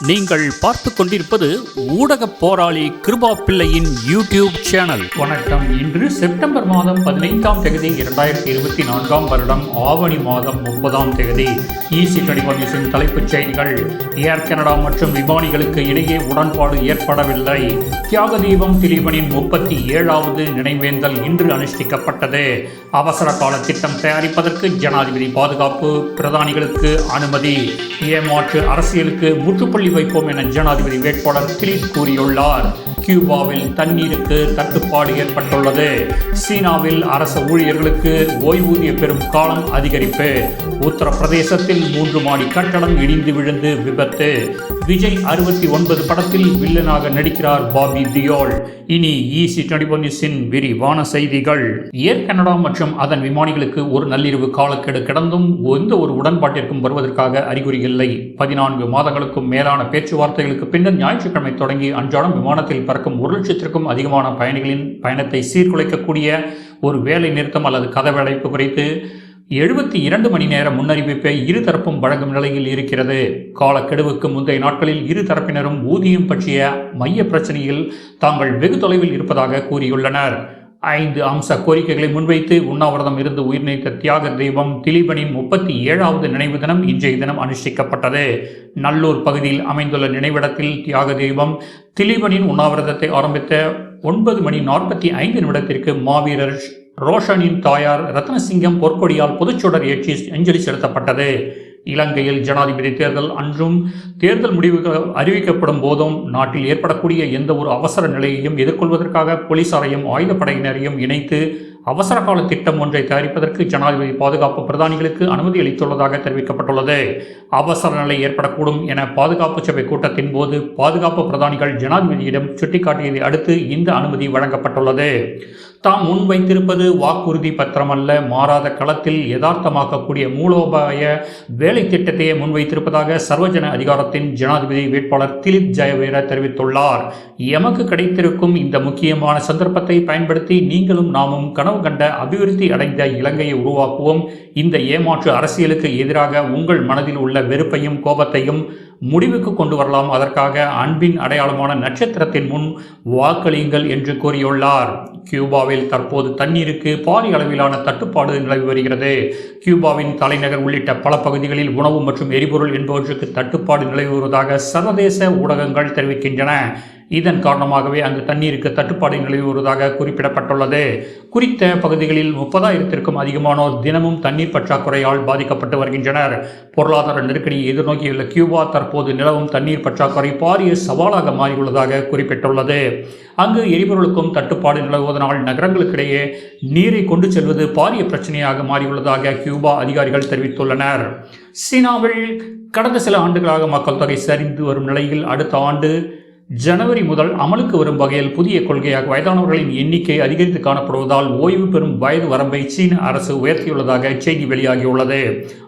நீங்கள் பார்த்து கொண்டிருப்பது ஊடக போராளி கிருபா பிள்ளையின் யூடியூப் சேனல். வணக்கம். இன்று செப்டம்பர் மாதம் பதினைந்தாம் தேதி இரண்டாயிரத்தி இருபத்தி நான்காம் வருடம் ஆவணி மாதம் முப்பதாம் தேதி. ஈசி கணிபனிஸின் தலைப்புச் செய்திகள். ஏர் கனடா மற்றும் விமானிகளுக்கு இடையே உடன்பாடு ஏற்படவில்லை. தியாக தீபம் திலீபனின் முப்பத்தி ஏழாவது நினைவேந்தல் இன்று அனுஷ்டிக்கப்பட்டது. அவசர கால திட்டம் தயாரிப்பதற்கு ஜனாதிபதி பாதுகாப்பு பிரதானிகளுக்கு அனுமதி. ஏமாற்று அரசியலுக்கு முற்றுப்புள்ளி வைப்போம் என ஜனாதிபதி வேட்பாளர் திலீப் கூறியுள்ளார். கியூபாவில் தண்ணீருக்கு தட்டுப்பாடு ஏற்பட்டுள்ளது. சீனாவில் அரச ஊழியர்களுக்கு ஓய்வூதிய பெறும் காலம் அதிகரிப்பு. உத்தரப்பிரதேசத்தில் மூன்று மாடி கட்டடம் இடிந்து விழுந்து விபத்து. விஜய் அறுபத்தி ஒன்பது படத்தில் வில்லனாக நடிக்கிறார் பாபி தியோல். இனி ஈசி டொனிபொனிஸின் விரிவான செய்திகள். ஏர் கனடா மற்றும் அதன் விமானிகளுக்கு ஒரு நள்ளிரவு காலக்கெடு கிடந்தும் எந்த ஒரு உடன்பாட்டிற்கும் வருவதற்காக அறிகுறி இல்லை. பதினான்கு மாதங்களுக்கும் மேலான பேச்சுவார்த்தைகளுக்கு பின்னர் ஞாயிற்றுக்கிழமை தொடங்கி அன்றாடம் விமானத்தில் பறக்கும் ஒரு லட்சத்திற்கும் அதிகமான பயணிகளின் பயணத்தை சீர்குலைக்கக்கூடிய ஒரு வேலை நிறுத்தம் அல்லது கதவடைப்பு குறித்து எழுபத்தி இரண்டு மணி நேர முன்னறிவிப்பை இருதரப்பும் வழங்கும் நிலையில் இருக்கிறது. காலக்கெடுவுக்கு முந்தைய நாட்களில் இரு தரப்பினரும் ஊதியம் பற்றிய மைய பிரச்சனையில் தாங்கள் வெகு தொலைவில் இருப்பதாக கூறியுள்ளனர். ஐந்து அம்ச கோரிக்கைகளை முன்வைத்து உண்ணாவிரதம் இருந்து உயிர் நீத்த தியாக தெய்வம் திலீபனின் முப்பத்தி ஏழாவது நினைவு தினம் இன்றைய தினம் அனுஷ்டிக்கப்பட்டது. நல்லூர் பகுதியில் அமைந்துள்ள நினைவிடத்தில் தியாக தெய்வம் திலீபனின் உண்ணாவிரதத்தை ஆரம்பித்த ஒன்பது மணி நாற்பத்தி ஐந்து நிமிடத்திற்கு மாவீரர் ரோஷனின் தாயார் ரத்னசிங்கம் பொற்கொடியால் பொதுச்சுடர் ஏற்றி அஞ்சலி செலுத்தப்பட்டது. இலங்கையில் ஜனாதிபதி தேர்தல் அன்றும் தேர்தல் முடிவுகள் அறிவிக்கப்படும் போதும் நாட்டில் ஏற்படக்கூடிய எந்த ஒரு அவசர நிலையையும் எதிர்கொள்வதற்காக போலீசாரையும் ஆயுதப்படையினரையும் இணைத்து அவசர கால திட்டம் ஒன்றை தயாரிப்பதற்கு ஜனாதிபதி பாதுகாப்பு பிரதானிகளுக்கு அனுமதி அளித்துள்ளதாக தெரிவிக்கப்பட்டுள்ளது. அவசர நிலை ஏற்படக்கூடும் என பாதுகாப்பு சபை கூட்டத்தின் போது பாதுகாப்பு பிரதானிகள் ஜனாதிபதியிடம் சுட்டிக்காட்டியதை அடுத்து இந்த அனுமதி வழங்கப்பட்டுள்ளது. தாம் முன்வைத்திருப்பது வாக்குறுதி பத்திரம் அல்ல மாறாத களத்தில் யதார்த்தமாக்கக்கூடிய மூலோபாய வேலை திட்டத்தையே முன்வைத்திருப்பதாக சர்வஜன அதிகாரத்தின் ஜனாதிபதி வேட்பாளர் திலீப் ஜெயவீர தெரிவித்துள்ளார். எமக்கு கிடைத்திருக்கும் இந்த முக்கியமான சந்தர்ப்பத்தை பயன்படுத்தி நீங்களும் நாமும் கனவு கண்ட அபிவிருத்தி அடைந்த இலங்கையை உருவாக்குவோம். இந்த ஏமாற்று அரசியலுக்கு எதிராக உங்கள் மனதில் உள்ள வெறுப்பையும் கோபத்தையும் முடிவுக்கு கொண்டு வரலாம். அதற்காக அன்பின் அடையாளமான நட்சத்திரத்தின் முன் வாக்களியுங்கள் என்று கூறியுள்ளார். கியூபாவில் தற்போது தண்ணீருக்கு பாரிய அளவிலான தட்டுப்பாடு நிலவி வருகிறது. கியூபாவின் தலைநகர் உள்ளிட்ட பல பகுதிகளில் உணவு மற்றும் எரிபொருள் என்பவற்றுக்கு தட்டுப்பாடு நிலவி வருவதாக சர்வதேச ஊடகங்கள் தெரிவிக்கின்றன. இதன் காரணமாகவே அங்கு தண்ணீருக்கு தட்டுப்பாடு நிலவி வருவதாக குறிப்பிடப்பட்டுள்ளது. குறித்த பகுதிகளில் முப்பதாயிரத்திற்கும் அதிகமானோர் தினமும் தண்ணீர் பற்றாக்குறையால் பாதிக்கப்பட்டு வருகின்றனர். பொருளாதார நெருக்கடியை எதிர்நோக்கியுள்ள கியூபா தற்போது நிலவும் தண்ணீர் பற்றாக்குறை பாரிய சவாலாக மாறியுள்ளதாக குறிப்பிட்டுள்ளது. அங்கு எரிபொருளுக்கும் தட்டுப்பாடு நிலவுவதனால் நகரங்களுக்கிடையே நீரை கொண்டு செல்வது பாரிய பிரச்சனையாக மாறியுள்ளதாக கியூபா அதிகாரிகள் தெரிவித்துள்ளனர். சீனாவில் கடந்த சில ஆண்டுகளாக மக்கள் தொகை சரிந்து வரும் நிலையில் அடுத்த ஆண்டு ஜனவரி முதல் அமலுக்கு வரும் வகையில் புதிய கொள்கையாக வயதானவர்களின் எண்ணிக்கை அதிகரித்து காணப்படுவதால் ஓய்வு பெறும் வயது வரம்பை சீன அரசு உயர்த்தியுள்ளதாக செய்தி வெளியாகியுள்ளது.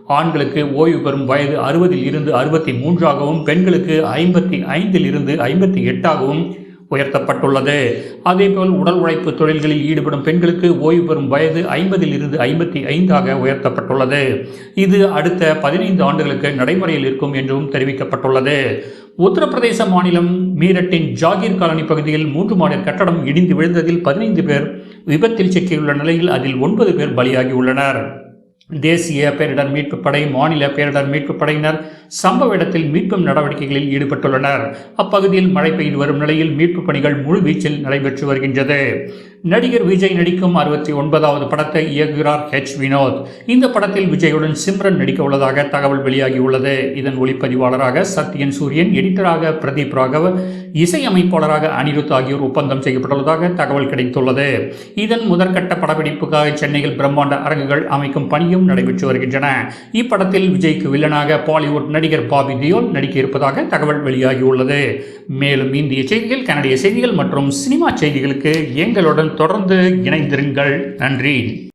ஆண்களுக்கு ஓய்வு பெறும் வயது அறுபதில் இருந்து அறுபத்தி மூன்றாகவும் பெண்களுக்கு ஐம்பத்தி ஐந்தில் இருந்து ஐம்பத்தி எட்டாகவும் உயர்த்தப்பட்டுள்ளது. அதேபோல் உடல் உழைப்பு தொழில்களில் ஈடுபடும் பெண்களுக்கு ஓய்வு பெறும் வயது ஐம்பதில் இருந்து ஐம்பத்தி ஐந்தாக உயர்த்தப்பட்டுள்ளது. இது அடுத்த பதினைந்து ஆண்டுகளுக்கு நடைமுறையில் இருக்கும் என்றும் தெரிவிக்கப்பட்டுள்ளது. உத்தரப்பிரதேச மாநிலம் மீரட்டின் ஜாகீர் காலனி பகுதியில் மூன்று மாடி கட்டடம் இடிந்து விழுந்ததில் பதினைந்து பேர் விபத்தில் சிக்கியுள்ள நிலையில் அதில் ஒன்பது பேர் பலியாகியுள்ளனர். தேசிய பேரிடர் மீட்பு படை மாநில பேரிடர் மீட்பு படையினர் சம்பவ இடத்தில் மீட்கும் நடவடிக்கைகளில் ஈடுபட்டுள்ளனர். அப்பகுதியில் மழை பெய்து வரும் நிலையில் மீட்பு பணிகள் முழு வீச்சில் நடைபெற்று வருகின்றது. நடிகர் விஜய் நடிக்கும் அறுபத்தி ஒன்பதாவது படத்தை இயக்குகிறார் ஹெச் வினோத். இந்த படத்தில் விஜயுடன் சிம்ரன் நடிக்க உள்ளதாக தகவல் வெளியாகியுள்ளது. இதன் ஒளிப்பதிவாளராக சத்யன் சூரியன் எடிட்டராக பிரதீப் ராகவ் இசையமைப்பாளராக அனிருத் ஆகியோர் ஒப்பந்தம் செய்யப்பட்டுள்ளதாக தகவல் கிடைத்துள்ளது. இதன் முதற்கட்ட படப்பிடிப்புக்காக சென்னையில் பிரம்மாண்ட அரங்குகள் அமைக்கும் பணியும் நடைபெற்று வருகின்றன. இப்படத்தில் விஜய்க்கு வில்லனாக பாலிவுட் நடிகர் பாபி தியோல் நடிக்க இருப்பதாக தகவல் வெளியாகியுள்ளது. மேலும் இந்திய செய்திகள் கனடிய செய்திகள் மற்றும் சினிமா செய்திகளுக்கு எங்களுடன் தொடர்ந்து இணைந்திருங்கள். நன்றி.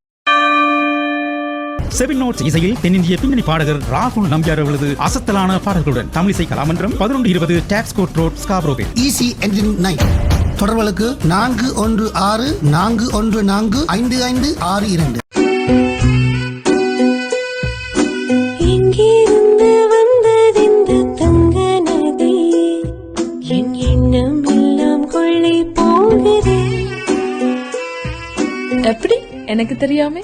செவில் நோட்ஸ் இசையில் தென்னிந்திய பின்னணி பாடகர் ராகுல் நம்பியார் அவர்களது அசத்தலான பாடல்களுடன் தமிழிசை கலாமன்றம் பதினொன்று இருபது டாக்ஸ் கோட் ரோட் ஸ்காப்ரோவில் இசி என்ஜின் நைட் தொடர்வலுக்கு நான்கு ஒன்று ஆறு நான்கு ஒன்று நான்கு ஐந்து ஐந்து ஆறு இரண்டு. எப்படி? எனக்கு தெரியாமே.